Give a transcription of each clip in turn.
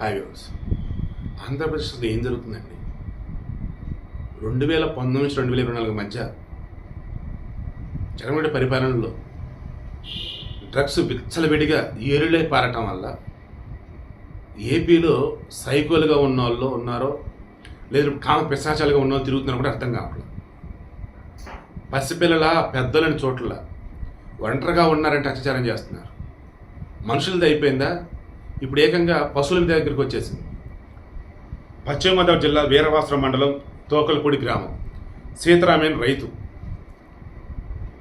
Hi viewers ఆంధ్రప్రదేశ్లో ఏం జరుగుతుందండి? రెండు వేల పంతొమ్మిది నుంచి రెండు వేల ఇరవై నాలుగు మధ్య జగన్మోహన్ పరిపాలనలో డ్రగ్స్ విచ్చలవిడిగా ఏరులై పారటం వల్ల ఏపీలో సైకోలుగా ఉన్న వాళ్ళు ఉన్నారో లేదు కామ పిశాచాలుగా ఉన్న వాళ్ళు తిరుగుతున్నారో కూడా అర్థం కావట్లేదు. పసిపిల్లల పెద్దలని చోట్ల ఒంటరిగా ఉన్నారంటే అత్యాచారం చేస్తున్నారు. మనుషులది అయిపోయిందా? ఇప్పుడు ఏకంగా పశువుల దగ్గరికి వచ్చేసింది. పశ్చిమ గోదావరి జిల్లా వీరవాసరం మండలం తోకలపూడి గ్రామం. సీతారామన్ రైతు.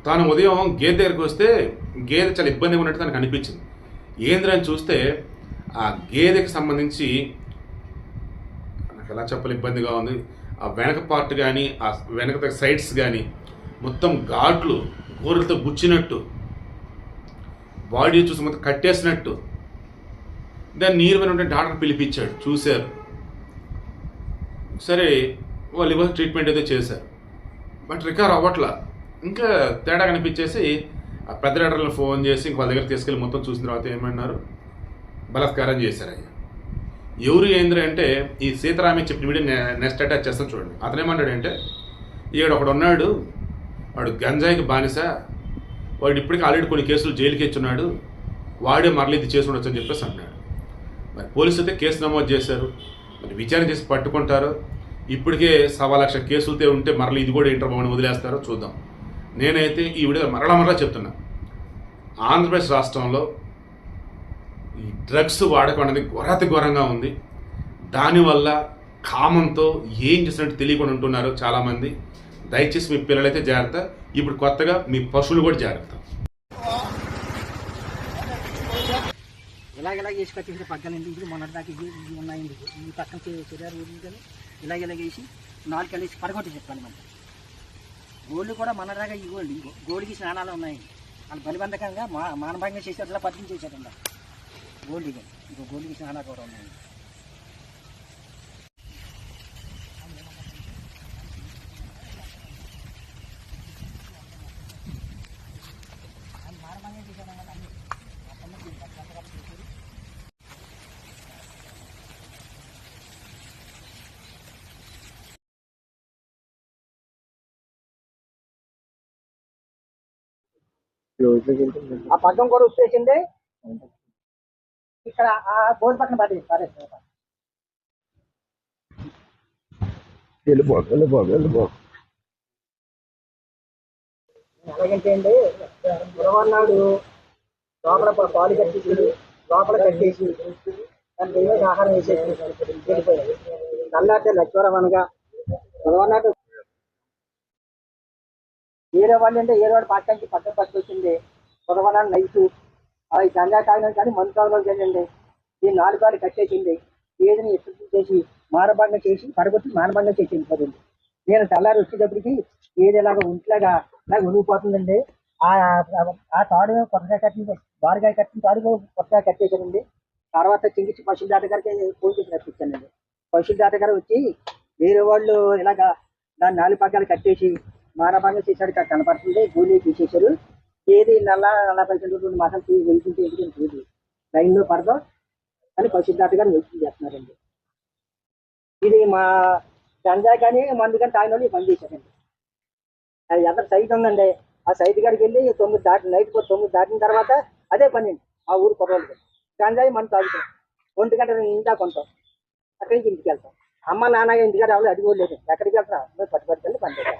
తాను ఉదయం గేదె దగ్గరికి వస్తే గేదె చాలా ఇబ్బందిగా ఉన్నట్టు తనకు అనిపించింది. ఏంద్రని చూస్తే ఆ గేదెకి సంబంధించి నాకు ఎలా చెప్పాలి ఇబ్బందిగా ఉంది. ఆ వెనక పార్ట్ కానీ ఆ వెనక సైడ్స్ కానీ మొత్తం ఘాట్లు గోరులతో గుచ్చినట్టు బాడీ చూసి మొత్తం కట్టేసినట్టు దాన్ని నీరు మీద ఉంటే డాక్టర్ పిలిపించాడు. చూశారు. సరే వాళ్ళు ఇవ్వ ట్రీట్మెంట్ అయితే చేశారు. బట్ రికవర్ అవ్వట్లా. ఇంకా తేడా కనిపించేసి ఆ పెద్ద డాక్టర్లు ఫోన్ చేసి ఇంక వాళ్ళ దగ్గర తీసుకెళ్ళి మొత్తం చూసిన తర్వాత ఏమన్నారు? బలాత్కారం చేశారు అయ్యా. ఎవరు ఏంద్ర అంటే ఈ సీతారామే చెప్పిన వీడియో నెక్స్ట్ అటాచ్ చేస్తాను చూడండి. అతను ఏమన్నాడు అంటే ఈడ ఒకడు ఉన్నాడు. వాడు గంజాయికి బానిస. వాడు ఇప్పటికీ ఆల్రెడీ కొన్ని కేసులు జైలుకి ఇచ్చున్నాడు. వాడే మరలి ఇది చేసి ఉండొచ్చు అని చెప్పేసి అన్నాడు. మరి పోలీసులు అయితే కేసు నమోదు చేశారు. మరి విచారణ చేసి పట్టుకుంటారు. ఇప్పటికే సవా లక్ష కేసులతో ఉంటే మరలా ఇది కూడా ఇంటర్ మమ్మల్ని వదిలేస్తారో చూద్దాం. నేనైతే ఈ వీడియో మరలా మరలా చెప్తున్నా. ఆంధ్రప్రదేశ్ రాష్ట్రంలో ఈ డ్రగ్స్ వాడకం అనేది ఘోరాతి ఘోరంగా ఉంది. దానివల్ల కామంతో ఏం చేసినట్టు తెలియకుండా ఉంటున్నారు చాలామంది. దయచేసి మీ పిల్లలైతే జాగ్రత్త. ఇప్పుడు కొత్తగా మీ పశువులు కూడా జాగ్రత్త. ఇలాగ వేసి కట్టేసిన పక్కన ఇది మొన్నటి దాకా ఇవి ఉన్నాయండి. ఈ పక్కన చర్యాలు కానీ ఇలాగ ఇలాగ వేసి నాలుగు కలిసి పడగొట్టి చెప్పాలి మనం గోళ్ళు కూడా మొన్నటిదాకా ఈ గోల్డ్ ఇంకో స్నానాలు ఉన్నాయి వాళ్ళు బలిబంధకంగా మా మానభంగా చేసి అట్లా పట్టించేసారంట గోల్డ్ ఇక ఇంకో గోల్డ్కి స్నానాలు కూడా ఉన్నాయి ఆ పగ్గం కూడా వచ్చేసింది ఇక్కడ ఆ బోర్డు పక్కన పడి పడేస్తారు వెళ్ళిపో వెళ్ళిపో వెళ్ళిపో ఎలాగంటే అండి గురవన్నాడు. లోపల పాలు కట్టేసి లోపల కట్టేసి దాని దైవ ఆహారం వేసేసి వెళ్ళిపోయాడు. నల్లాటే లక్ష్వరం అనగా గురవన్నాడు వేరే వాళ్ళు అంటే ఏ వాడు పక్కకి పక్కన పట్టుకొచ్చింది. గురవన్నాడు నైట్. అవి గంగా తాగినాడు కానీ మందు తాగడం చేయండి. ఈ నాలుగు వాళ్ళు కట్టేసింది ఏదని ఎప్పుడు చేసి మానభంగం చేసి పడగొట్టి మానభంగం చేసి వెళ్ళిపోతుంది నేను తెల్లారి వచ్చేటప్పటికి ఏది ఇలాగ ఉంట్లాగా ఇలా ఉనిగిపోతుందండి ఆ ఆ తాడు కొత్తగా కట్టింది. బారుగా కట్టిన తాడు కొత్తగా కట్టేసానండి తర్వాత చింగిచ్చి పశువుల దాటగారికి ఫోన్ చేసి రప్పించానండి. పశువుల దాటగారు వచ్చి వేరే వాళ్ళు ఇలాగా దాన్ని నాలుగు పక్కలు కట్టేసి మానభంగం చేశాడు ఇక్కడ కనపడుతుంది. గోళీ తీసేశారు. ఏది నల్ల నల్ల పైసలు రెండు మాసాలు తీసి వెళ్తుంటే ఎందుకంటే లేదు లైన్లో పడదాం అని పశువుల గారు వెళ్తుంది చేస్తున్నారండి. ఇది మా గంజా కానీ మందు కానీ తాగిన వాళ్ళు పని చేశారండి. అది ఎంత సైట్ ఉందండి. ఆ సైట్ గారికి వెళ్ళి తొమ్మిది దాటి నైట్ తొమ్మిది దాటిన తర్వాత అదే పని ఆ ఊరు కుర్రోళ్ళకి గంజాయి మనం తాగుతాం. ఒంటి గంట ఇంటా కొంటాం. అక్కడి నుంచి ఇంటికి వెళ్తాం. అమ్మ నాన్న ఇంటికాడ ఎవరు అడిగోలేదు ఎక్కడికి వెళ్తారా? మీరు పట్టుబడికెళ్ళి పని చేస్తాం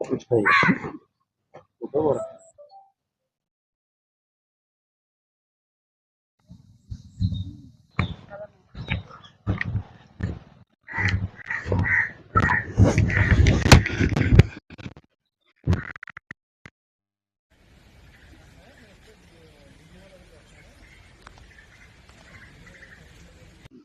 कुछ नहीं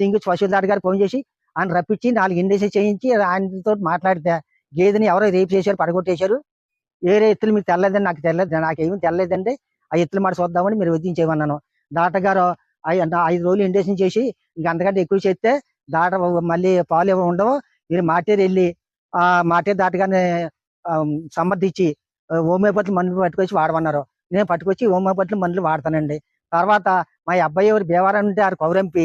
సింగు పశువుల గారు ఫోన్ చేసి ఆయన రప్పించి నాలుగు ఇండెస్ చేయించి ఆయనతో మాట్లాడితే గేదెని ఎవరో రేపు చేశారు పడగొట్టేశారు. ఏరే ఎత్తులు మీకు తెల్లదండి నాకు తెల్లదు నాకేమీ తెల్లదండి. ఆ ఎత్తులు మాట చూద్దామని మీరు వదిలించేయమన్నాను. దాటగారు ఐదు రోజులు ఇండెక్షన్ చేసి ఇంకా అంతకంటే ఎక్కువ చేస్తే దాట మళ్ళీ పాలు ఏమో ఉండవు. మీరు మాటేరు వెళ్ళి ఆ మాటేరు దాటగానే సమర్థించి హోమియోపతి మందులు పట్టుకొచ్చి వాడమన్నారు. నేను పట్టుకొచ్చి హోమియోపతి మందులు వాడతానండి. తర్వాత మా అబ్బాయి ఎవరు బేవారం ఉంటే ఆరు కౌరంపి.